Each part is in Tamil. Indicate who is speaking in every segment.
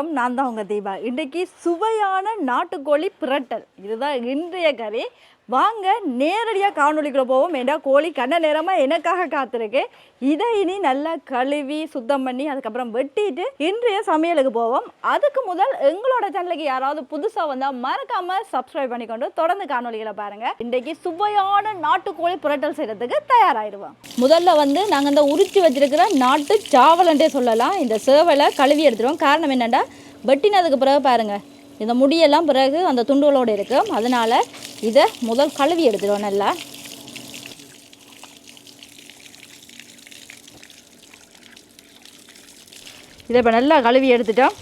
Speaker 1: வணக்கம். நான் தான் உங்கள் தீபா. இன்றைக்கு சுவையான நாட்டுக்கோழி பிரட்டல். இதுதான் இன்றைய கறி. வாங்க நேரடியாக காணொலிக்குள்ளே போவோம். ஏண்டா கோழி கண்ண நேரமாக எனக்காக காத்திருக்கு. இதை இனி நல்லா கழுவி சுத்தம் பண்ணி அதுக்கப்புறம் வெட்டிட்டு இன்றைய சமையலுக்கு போவோம். அதுக்கு முதல் எங்களோட சேனலுக்கு யாராவது புதுசாக வந்தால் மறக்காமல் சப்ஸ்கிரைப் பண்ணிக்கொண்டு தொடர்ந்து காணொலிகளை பாருங்கள் இன்றைக்கு சுவையான நாட்டுக்கோழி புரட்டல் செய்கிறதுக்கு தயாராகிடுவோம் முதல்ல வந்து நாங்கள் இந்த உரித்து வச்சிருக்கிற நாட்டு சாவலன்றே சொல்லலாம். இந்த சேவலை கழுவி எடுத்துருவோம். காரணம் என்னென்னா வெட்டினதுக்கு பிறகு பாருங்கள் இந்த முடியெல்லாம் பிறகு அந்த துண்டுகளோடு இருக்கும் அதனால் இதை முதல் கழுவி எடுத்துருவோம் நல்லா. இதை இப்போ நல்லா கழுவி எடுத்துட்டோம்.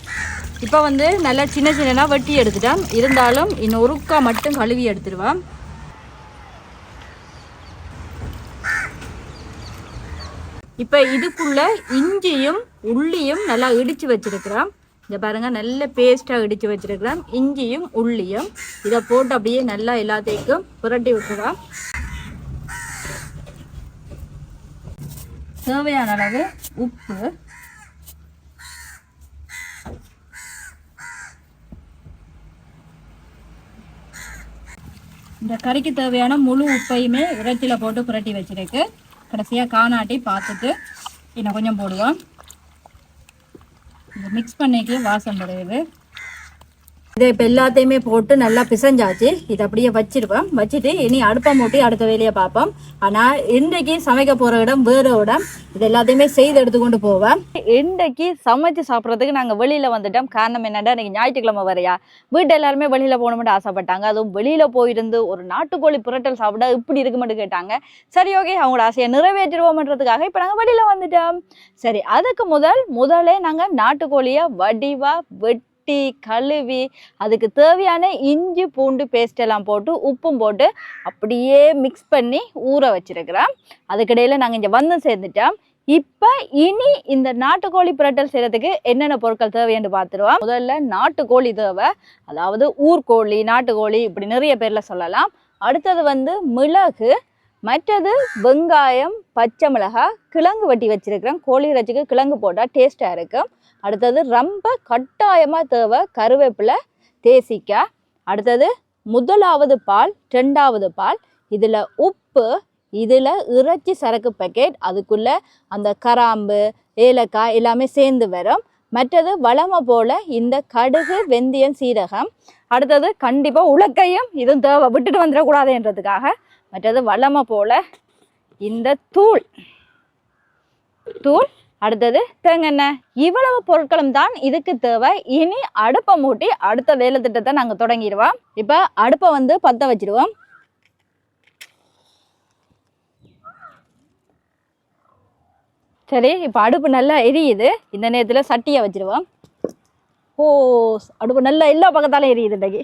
Speaker 1: இப்போ வந்து நல்லா சின்ன சின்னனா வெட்டி எடுத்துட்டோம். இருந்தாலும் இன்னும் ஒருக்கா மட்டும் கழுவி எடுத்துருவோம். இப்போ இதுக்குள்ளே இஞ்சியும் உள்ளியும் நல்லா இடித்து வச்சிருக்கிறோம். இதை பாருங்க நல்ல பேஸ்ட்டாக இடித்து வச்சிருக்கிறோம் இஞ்சியும் உள்ளியும். இதை போட்டு அப்படியே நல்லா எல்லாத்தையும் புரட்டி விட்டுறோம். தேவையான அளவு உப்பு. இந்த கறிக்கு தேவையான முழு உப்பையுமே இறைச்சியில் போட்டு புரட்டி வச்சிருக்கு. கடைசியாக காணாட்டி பார்த்துட்டு இன்னும் கொஞ்சம் போடுவோம். மிக்ஸ் பண்ணிக்கே வாசம் வருது இதை இப்போ எல்லாத்தையுமே போட்டு நல்லா பிசைஞ்சாச்சு. இதை அப்படியே வச்சிருப்போம். வச்சுட்டு இனி அடுப்பை மூட்டி அடுத்த வேலையை பார்ப்போம். ஆனால் இன்றைக்கு சமைக்க போகிற இடம் வேறு இடம். இது எல்லாத்தையுமே செய்து எடுத்துக்கொண்டு போவேன் இன்றைக்கு சமைச்சு சாப்பிட்றதுக்கு நாங்கள் வெளியில் வந்துட்டோம். காரணம் என்னடா இன்றைக்கி ஞாயிற்றுக்கிழமை வரையா வீட்டு எல்லாருமே வெளியில் போகணும்னு ஆசைப்பட்டாங்க. அதுவும் வெளியில் போயிருந்து ஒரு நாட்டுக்கோழி புரட்டல் சாப்பிட இப்படி இருக்குமென்னு கேட்டாங்க. சரி ஓகே. அவங்களோட ஆசையை நிறைவேற்றிடுவோம்ன்றதுக்காக இப்போ நாங்கள் வெளியில் வந்துட்டோம். சரி அதுக்கு முதல் முதலே நாங்கள் நாட்டுக்கோழியை வடிவாக வெட்டி கழுவி அதுக்கு தேவையான இஞ்சி பூண்டு பேஸ்ட் எல்லாம் போட்டு உப்பும் போட்டு அப்படியே மிக்ஸ் பண்ணி ஊற வச்சிருக்கிறோம். அதுக்கிடையில் நாங்கள் இங்கே வந்து சேர்ந்துட்டோம். இப்போ இனி இந்த நாட்டுக்கோழி புரட்டல் செய்கிறதுக்கு என்னென்ன பொருட்கள் தேவைன்னு பார்த்துருவோம். முதல்ல நாட்டுக்கோழி தேவை. அதாவது ஊர்கோழி நாட்டுக்கோழி இப்படி நிறைய பேரில் சொல்லலாம். அடுத்தது வந்து மிளகு மற்றது வெங்காயம் பச்சை மிளகாய் கிழங்கு வட்டி வச்சுருக்கிறேன் கோழி இறைச்சிக்கு கிழங்கு போட்டால் டேஸ்ட்டாக இருக்கும். அடுத்தது ரொம்ப கட்டாயமாக தேவை கருவேப்பிலை தேசிக்காய். அடுத்தது முதலாவது பால் ரெண்டாவது பால். இதில் உப்பு இதில் இறைச்சி சரக்கு பேக்கெட் அதுக்குள்ளே அந்த கராம்பு ஏலக்காய் எல்லாமே சேர்ந்து வரும். மற்றது வளமை போல் இந்த கடுகு வெந்தயம் சீரகம். அடுத்தது கண்டிப்பாக உலக்கையும் இதுவும் தேவை விட்டுட்டு வந்துடக்கூடாதுன்றதுக்காக. மற்றது வளமை போல் இந்த தூள். தூள் அடுத்தது தேங்கெண்ணெய் இவ்வளவு பொருட்களும் தான் இதுக்கு தேவை. இனி அடுப்பை மூட்டி அடுத்த வேலை திட்டத்தை நாங்கள் தொடங்கிடுவோம். இப்போ அடுப்பை வந்து பற்ற வச்சிடுவோம். சரி இப்போ அடுப்பு நல்லா எரியுது. இந்த நேரத்தில் சட்டியை வச்சிருவோம் ஓ அடுப்பு நல்லா எல்லா பக்கத்தாலும் எரியுது இன்றைக்கு.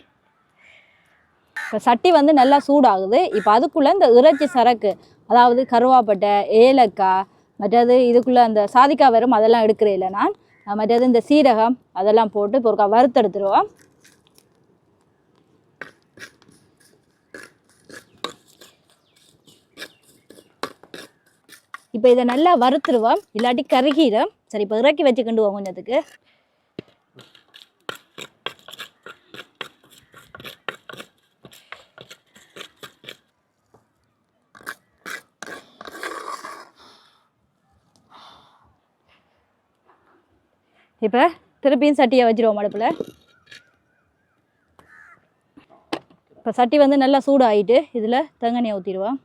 Speaker 1: இப்போ சட்டி வந்து நல்லா சூடாகுது. இப்போ அதுக்குள்ளே இந்த இறைச்சி சரக்கு அதாவது கருவாப்பட்டை ஏலக்காய் மற்றது இதுக்குள்ளே அந்த சாதிக்காய் வரும் அதெல்லாம் எடுக்கிறேன் இல்லை நான். மற்றது இந்த சீரகம் அதெல்லாம் போட்டு இப்போ ஒருக்கா வறுத்தெடுத்துருவோம். இப்போ இதை நல்லா வறுத்துருவோம். இல்லாட்டி கருகிடும் சரி இப்போ இறக்கி வச்சுக்கிண்டுவோம் கொஞ்சத்துக்கு. இப்போ திருப்பியும் சட்டியை வச்சிருவோம் அடுப்பில். இப்போ சட்டி வந்து நல்லா சூடாகிட்டு இதில் தேங்காய் ஊற்றிடுவோம்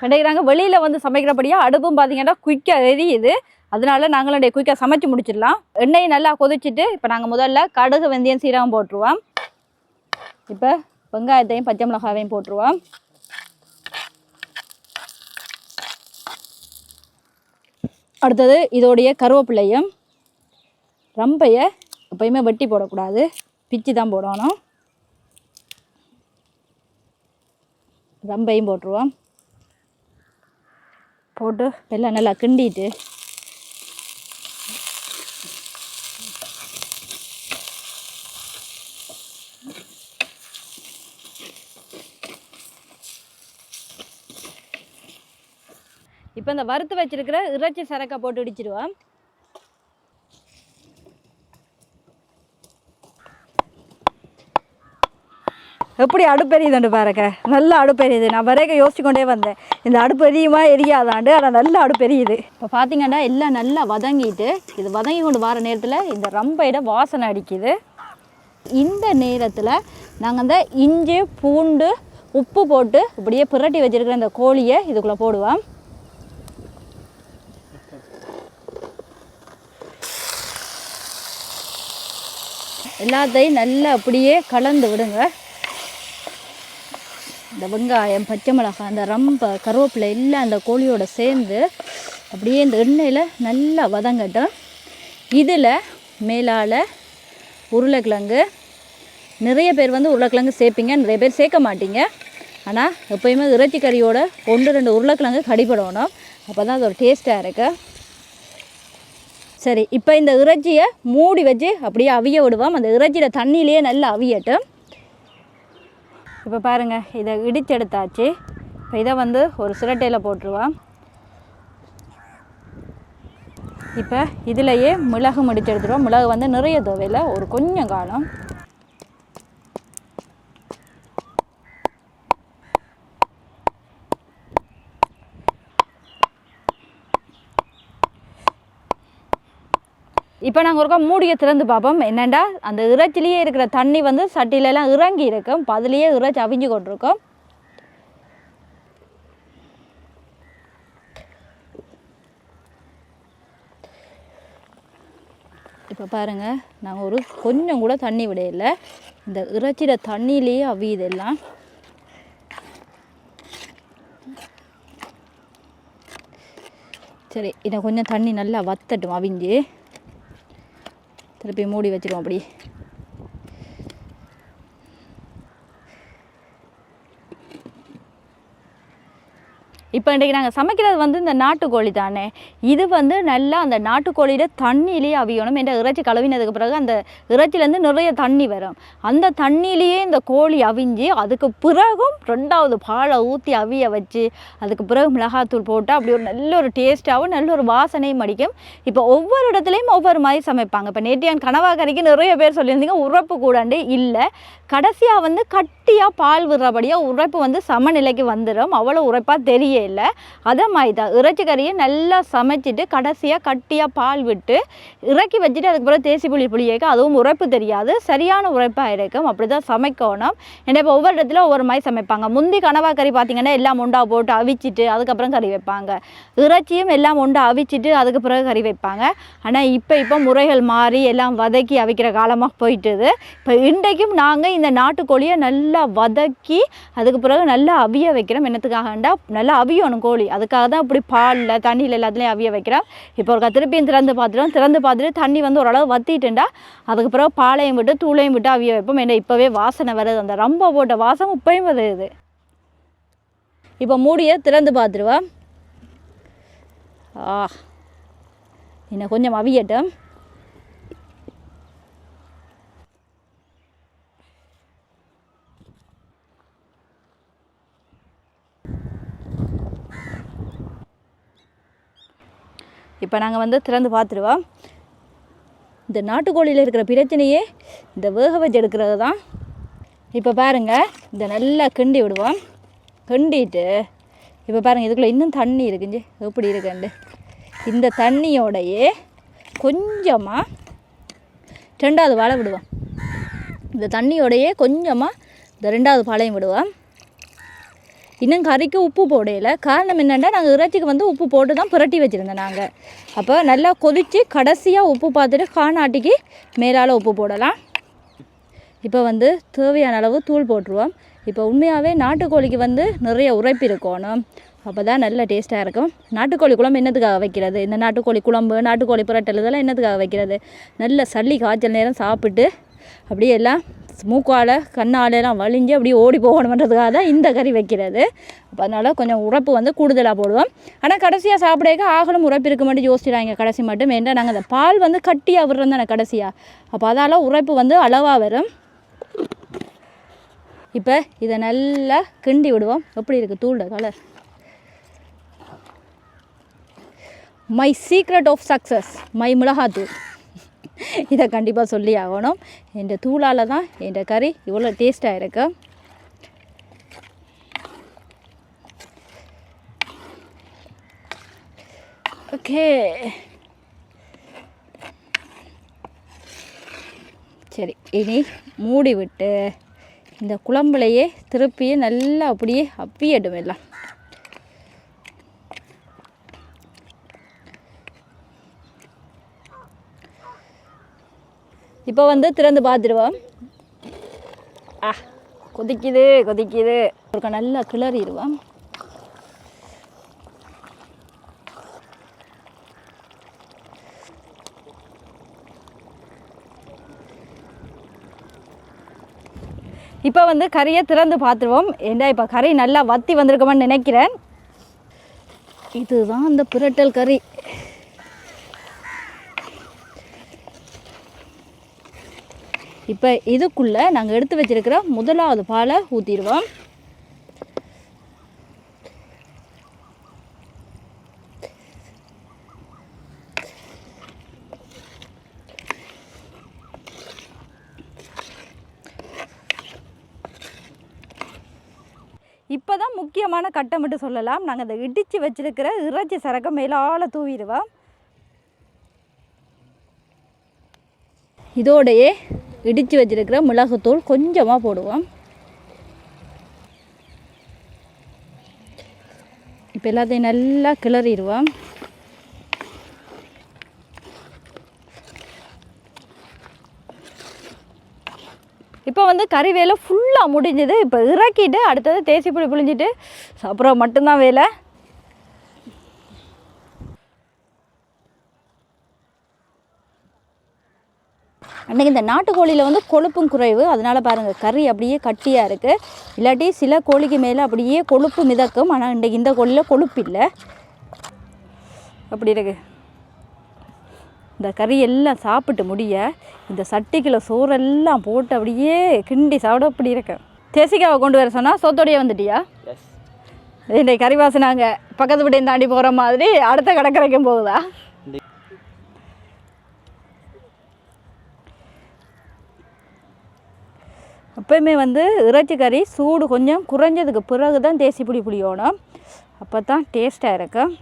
Speaker 1: கண்டிக்கிறாங்க வெளியில் வந்து சமைக்கிறபடியாக அடுப்பும் பார்த்தீங்கன்னா குயிக்காக எரியுது. அதனால நாங்களும் குயிக்காக சமைச்சு முடிச்சிடலாம். எண்ணெயை நல்லா கொதிச்சுட்டு இப்போ நாங்கள் முதல்ல கடுகு வெந்தயம் சீரகம் போட்டுருவோம். இப்போ வெங்காயத்தையும் பச்சை மிளகாவையும் போட்டுருவோம். அடுத்தது இதோடைய கருவேப்பிலையும் ரம்பையை எப்பயுமே வெட்டி போடக்கூடாது. பிச்சு தான் போடணும். ரம்பையும் போட்டுருவோம். போட்டு எல்லாம் நல்லா கிண்டிட்டு இப்போ இந்த வறுத்து வச்சுருக்கிற இறைச்சி சரக்கை போட்டு இடிச்சிடுவோம். எப்படி அடுப்பெரியுதுண்டு பாருங்க. நல்ல அடுப்பெரியுது நான் வரைக்க யோசிச்சு கொண்டே வந்தேன். இந்த அடுப்பு எரியுமா எரியாதாண்டு. ஆனால் நல்ல அடுப்பெரியுது இப்போ பார்த்தீங்கன்னா எல்லாம் நல்லா வதங்கிட்டு இது வதங்கி கொண்டு வர நேரத்தில் இந்த ரம்பையிட வாசனை அடிக்குது. இந்த நேரத்தில் நாங்கள் இந்த இஞ்சி பூண்டு உப்பு போட்டு இப்படியே புரட்டி வச்சிருக்கிற இந்த கோழியை இதுக்குள்ளே போடுவோம். எல்லாத்தையும் நல்லா அப்படியே கலந்து விடுங்க. இந்த வெங்காயம் பச்சை மிளகாய் அந்த ரம்ப கருவேப்பிலை எல்லாம் அந்த கோழியோட சேர்ந்து அப்படியே இந்த எண்ணெயில் நல்லா வதங்கட்டும். இதில் மேலால் உருளைக்கிழங்கு. நிறைய பேர் வந்து உருளைக்கிழங்கு சேர்ப்பீங்க நிறைய பேர் சேர்க்க மாட்டீங்க. ஆனால் எப்போயுமே இறைச்சி கறியோட ஒன்று ரெண்டு உருளைக்கிழங்கு கடிப்படணும் அப்போ தான் அது ஒரு டேஸ்ட்டாக இருக்குது சரி இப்போ இந்த இறைச்சியை மூடி வச்சு அப்படியே அவிய விடுவோம். அந்த இறைச்சியில் தண்ணியிலேயே நல்லா அவியட்டும். இப்போ பாருங்கள் இதை இடிச்செடுத்தாச்சு. இப்போ இதை வந்து ஒரு சிரட்டையில் போட்டுருவோம். இப்போ இதிலையே மிளகு முடிச்சு எடுத்துருவோம். மிளகு வந்து நிறைய தேவையில்லை ஒரு கொஞ்சம் காலம் இப்போ நாங்கள் ஒருக்கா மூடியை திறந்து பார்ப்போம். என்னென்னா அந்த இறைச்சிலேயே இருக்கிற தண்ணி வந்து சட்டியிலலாம் இறங்கி இருக்கும் இப்போ அதுலேயே இறைச்சி அவிஞ்சு கொண்டிருக்கோம். இப்போ பாருங்கள் நாங்கள் ஒரு கொஞ்சம் கூட தண்ணி விடையில இந்த இறைச்சியில தண்ணியிலேயே அவியுது எல்லாம். சரி இதை கொஞ்சம் தண்ணி நல்லா வத்தட்டும் அவிஞ்சு. திருப்பி மூடி வச்சிருவோம் அப்படி. இப்போ இன்றைக்கி நாங்கள் சமைக்கிறது வந்து இந்த நாட்டுக்கோழி தானே. இது வந்து நல்லா அந்த நாட்டுக்கோழியில் தண்ணியிலேயே அவியணும் என்ற இறைச்சி கழுவினதுக்கு பிறகு அந்த இறைச்சிலேருந்து நிறைய தண்ணி வரும். அந்த தண்ணியிலேயே இந்த கோழி அவிஞ்சு அதுக்கு பிறகும் ரெண்டாவது பாலை ஊற்றி அவிய வச்சு அதுக்கு பிறகு மிளகாத்தூள் போட்டு அப்படி ஒரு நல்ல ஒரு டேஸ்ட்டாகவும் நல்ல ஒரு வாசனையும் அடிக்கும். இப்போ ஒவ்வொரு இடத்துலையும் ஒவ்வொரு மாதிரி சமைப்பாங்க. இப்போ நேற்று கனவா கறிக்கு நிறைய பேர் சொல்லியிருந்தீங்க உறப்பு கூடாண்டு இல்லை. கடைசியாக வந்து கட்டியாக பால் விடுறபடியாக உரைப்பு வந்து சமநிலைக்கு வந்துடும் அவ்வளோ உரைப்பாக தெரியல. இல்லை. அதே மாதிரி தான் இறைச்சி கறியை நல்லா சமைச்சிட்டு கடைசியாக கட்டியாக பால் விட்டு இறக்கி வச்சுட்டு அதுக்கு பிறகு தேசி புளி புளியேக்க அதுவும் உரைப்பு தெரியாது. சரியான உரைப்பாக இருக்கும். அப்படி தான் சமைக்கணும். ஏன்னா இப்போ ஒவ்வொரு இடத்துல ஒவ்வொரு மாதிரி சமைப்பாங்க. முந்தி கனவா கறி பார்த்தீங்கன்னா எல்லாம் ஒண்டா போட்டு அவிச்சிட்டு அதுக்கப்புறம் கறி வைப்பாங்க. இறைச்சியும் எல்லாம் ஒண்டா அவிச்சிட்டு அதுக்கு பிறகு கறி வைப்பாங்க. ஆனால் இப்போ இப்போ முறைகள் மாறி எல்லாம் வதக்கி அவிக்கிற காலமாக போயிட்டுது. இப்போ இன்றைக்கும் நாங்கள் இந்த நாட்டுக்கோழியை நல்லா வதக்கி அதுக்கு பிறகு நல்லா அவிய வைக்கிறோம். என்னத்துக்காகண்டா? நல்லா அவியணும் கோழி. அதுக்காக தான் இப்படி பாலில் தண்ணியில் எல்லாத்துலேயும் அவிய வைக்கிறா. இப்போ ஒரு திருப்பியும் திறந்து பார்த்துட்டோம் திறந்து பார்த்துட்டு தண்ணி வந்து ஓரளவு வத்திட்டுண்டா. அதுக்கு பிறகு பாலையும் விட்டு தூளையும் விட்டு அவிய வைப்போம். ஏன்னா இப்போவே வாசனை வருது. அந்த ரொம்ப போட்ட வாசம் இப்பயும் வருது. இப்போ மூடியை திறந்து பார்த்துருவா ஆ. இன்னும் கொஞ்சம் அவியட்டும். இப்போ நாங்கள் வந்து திறந்து பார்த்துருவோம் இந்த நாட்டுக்கோழியில் இருக்கிற பிரச்சனையே இந்த வேக வச்சு எடுக்கிறது தான் இப்போ பாருங்கள் இதை நல்லா கிண்டி விடுவோம் கிண்டிட்டு இப்போ பாருங்கள் இதுக்குள்ளே இன்னும் தண்ணி இருக்குஞ்சு எப்படி இருக்குண்டு இந்த தண்ணியோடையே கொஞ்சமாக ரெண்டாவது வாழை விடுவோம் இந்த தண்ணியோடையே கொஞ்சமாக இந்த ரெண்டாவது பாலையும் விடுவோம் இன்னும் கறிக்கு உப்பு போடையில காரணம் என்னென்னா நாங்கள் இறைச்சிக்கு வந்து உப்பு போட்டு தான் புரட்டி வச்சுருந்தோம் நாங்கள் அப்போ நல்லா கொதித்து கடைசியாக உப்பு பார்த்துட்டு காணாட்டிக்கு மேலால் உப்பு போடலாம். இப்போ வந்து தேவையான அளவு தூள் போட்டுருவோம். இப்போ உண்மையாகவே நாட்டுக்கோழிக்கு வந்து நிறைய உரைப்பு இருக்கணும். அப்போ தான் நல்ல டேஸ்ட்டாக இருக்கும். நாட்டுக்கோழி குழம்பு என்னத்துக்காக வைக்கிறது? இந்த நாட்டுக்கோழி குழம்பு நாட்டுக்கோழி புரட்டல் இதெல்லாம் என்னத்துக்காக வைக்கிறது? நல்ல சளி காய்ச்சல் நேரம் சாப்பிட்டு அப்படியே எல்லாம் மூக்கால் கண்ணாலெல்லாம் வலிஞ்சு அப்படியே ஓடி போகணுன்றதுக்காக தான் இந்த கறி வைக்கிறது. அப்போ அதனால் கொஞ்சம் உறப்பு வந்து கூடுதலாக போடுவோம். ஆனால் கடைசியாக சாப்பிடக்க ஆகலும் உறப்பு இருக்க மட்டும் யோசிச்சிடாங்க கடைசி மட்டும் ஏன்டா நாங்கள் அந்த பால் வந்து கட்டியாக விடுறோம் தானே கடைசியாக அப்போ அதால் உறப்பு வந்து அளவாக வரும். இப்போ இதை நல்லா கிண்டி விடுவோம். எப்படி இருக்குது தூளோட colour my secret of success my மிளகாத்தூள். இதை கண்டிப்பாக சொல்லி ஆகணும். இந்த தூளால் தான் இந்த கறி இவ்வளோ டேஸ்ட்டாக இருக்கு. ஓகே சரி இனி மூடி விட்டு இந்த குழம்புலையே திருப்பியே நல்லா அப்படியே அப்பியட்டும் எல்லாம். இப்போ வந்து திறந்து பார்த்துடுவோம். ஆ கொதிக்குது கொதிக்குது. ஒரு நல்லா கிளறிடுவோம் இப்போ வந்து கறியை திறந்து பார்த்துருவோம். ஏண்டா இப்போ கறி நல்லா வத்தி வந்திருக்கோமான்னு நினைக்கிறேன். இதுதான் அந்த பிரட்டல் கறி. இப்போ இதுக்குள்ளே நாங்கள் எடுத்து வச்சிருக்கிற முதலாவது பாலை ஊற்றிடுவோம் இப்போ தான் முக்கியமான கட்டமிட்டு சொல்லலாம். நாங்கள் அதை இடித்து வச்சிருக்கிற இறைச்சி சரக்கை மேலால் தூவிடுவோம். இதோடையே இடித்து வச்சிருக்கிற மிளகுத்தூள் கொஞ்சமாக போடுவோம். இப்போ எல்லாத்தையும் நல்லா கிளறிடுவோம். இப்போ வந்து கறி வேலை ஃபுல்லாக முடிஞ்சது. இப்போ இறக்கிட்டு அடுத்தது தேசி புளி புளிஞ்சிட்டு அப்புறம் மட்டும்தான் வேலை. அன்றைக்கி இந்த நாட்டுக்கோழியில் வந்து கொழுப்பும் குறைவு. அதனால் பாருங்கள் கறி அப்படியே கட்டியாக இருக்குது இல்லாட்டி சில கோழிக்கு மேலே அப்படியே கொழுப்பு மிதக்கும். ஆனால் இன்றைக்கி இந்த கோழியில் கொழுப்பு இல்லை. அப்படி இருக்கு. இந்த கறி எல்லாம் சாப்பிட்டு முடிய இந்த சட்டிக்குள்ள சோறெல்லாம் போட்டு அப்படியே கிண்டி சாப்பிட அப்படி இருக்கு. தேசிக்காவை கொண்டு வர சொன்னால் சோத்தோடையே வந்துட்டியா? இன்றைக்கு கறி வாசனாங்க பக்கத்து வீட்டையும் தாண்டி போகிற மாதிரி அடுத்த கடற்கரைக்கும் போகுதா? எப்பயுமே வந்து இறைச்சி கறி சூடு கொஞ்சம் குறைஞ்சதுக்கு பிறகு தான் தேசி புளி புளியோணும். அப்போ தான் டேஸ்ட்டாக இருக்கும்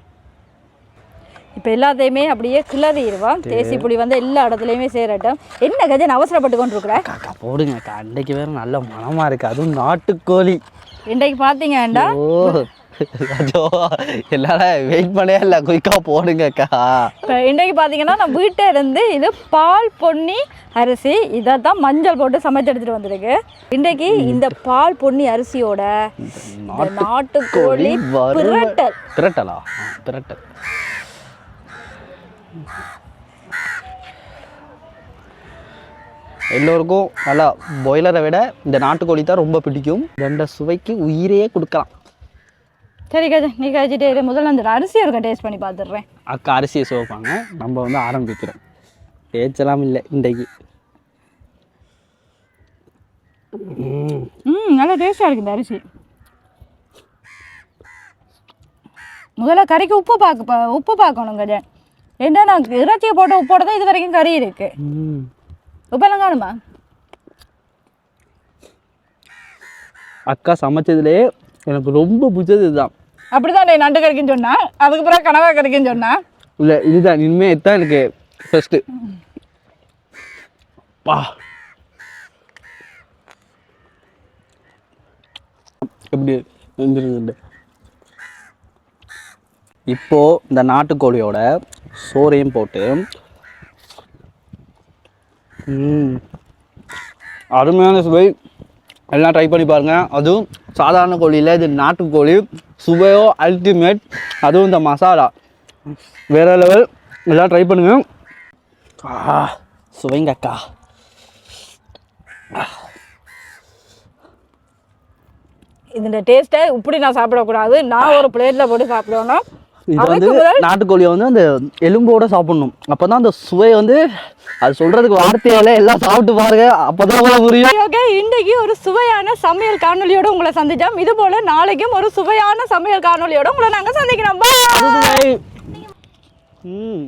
Speaker 1: இப்போ எல்லாத்தையுமே அப்படியே கிளறிடுவோம். தேசி புளி வந்து எல்லா இடத்துலையுமே சேரட்டும். என்ன கஜன் அவசரப்பட்டு கொண்டு இருக்கிற
Speaker 2: காக்கா போடுங்க. அன்றைக்கு வேற நல்ல மனமா இருக்கு. அதுவும் நாட்டுக்கோழி.
Speaker 1: இன்றைக்கு பார்த்தீங்கன்னா
Speaker 2: அஜோ எல்லாரும் வெயிட் பண்ணவே இல்லை குயிக்கா போடுங்க அக்கா.
Speaker 1: இப்போ இன்றைக்கு பார்த்தீங்கன்னா நான் வீட்டை இருந்து இது பால் பொன்னி அரிசி இதை தான் மஞ்சள் போட்டு சமைச்சு எடுத்துட்டு வந்திருக்கு. இன்றைக்கு இந்த பால் பொன்னி அரிசியோட நாட்டுக்கோழி. பிரட்டல்.
Speaker 2: பிரட்டலா? பிரட்டல். எல்லோருக்கும் நல்லா பாய்லரை விட இந்த நாட்டுக்கோழி தான் ரொம்ப பிடிக்கும். ரெண்ட சுவைக்கு உயிரையே கொடுக்கலாம்.
Speaker 1: சரி கஜா நீ கழிச்சிட்டே இரு முதல்ல அந்த அரிசியை இருக்க டேஸ்ட் பண்ணி பார்த்துடுறேன்
Speaker 2: அக்கா அரிசியை சுவைப்பாங்க. நம்ம வந்து ஆரம்பிக்கிறோம். பேச்செல்லாம் இல்லை இன்றைக்கு. ம்,
Speaker 1: நல்லா டேஸ்ட்டாக இருக்கு இந்த அரிசி. முதல்ல கறிக்கு உப்பு பார்க்க உப்பு பார்க்கணும் கஜா. ஏன்னா நான் இறைச்சியை போட்ட உப்போட தான் இது வரைக்கும் கறி இருக்கு. உப்பெல்லாம் காணுமா?
Speaker 2: அக்கா சமைச்சதுலே எனக்கு ரொம்ப பிடிச்சது இதுதான்.
Speaker 1: அப்படிதான் டேய் நண்டு கறிக்குன்னு சொன்னா? அதுக்கு பிறகு கனவா கறிக்குன்னு சொன்னா?
Speaker 2: இல்லை இதுதான். இனிமேல் இதுதான் எனக்கு ஃபஸ்ட்டு பா. எப்படி வெந்திருக்குது இப்போ இந்த நாட்டுக்கோழியோட சோறையும் போட்டு அருமையான சுவை. எல்லாம் ட்ரை பண்ணி பாருங்கள் அதுவும் சாதாரண கோழியில் இது நாட்டுக்கோழி சுவையோ அல்டிமேட் அதுவும் இந்த மசாலா. வேறு லெவல் எல்லாம் ட்ரை பண்ணுங்க. ஆ சுவைங்க அக்கா.
Speaker 1: இந்த டேஸ்ட்டை இப்படி நான் சாப்பிடக்கூடாது. நான் ஒரு பிளேட்டில் போட்டு சாப்பிடணும்
Speaker 2: இது வந்து நாட்டுக்கோழியை வந்து அந்த எலும்போட சாப்பிடணும். அப்போ தான் அந்த சுவை வந்து அது சொல்றதுக்கு வார்த்தையால எல்லாம் சாப்பிட்டு பாருங்க. அப்பதான் புரியும்.
Speaker 1: ஓகே இன்றைக்கு ஒரு சுவையான சமையல் காணொலியோட உங்களை சந்திச்சோம். இது போல நாளைக்கும் ஒரு சுவையான சமையல் காணொலியோட உங்களை நாங்க சந்திக்கிறோம்.
Speaker 2: Bye. ம்.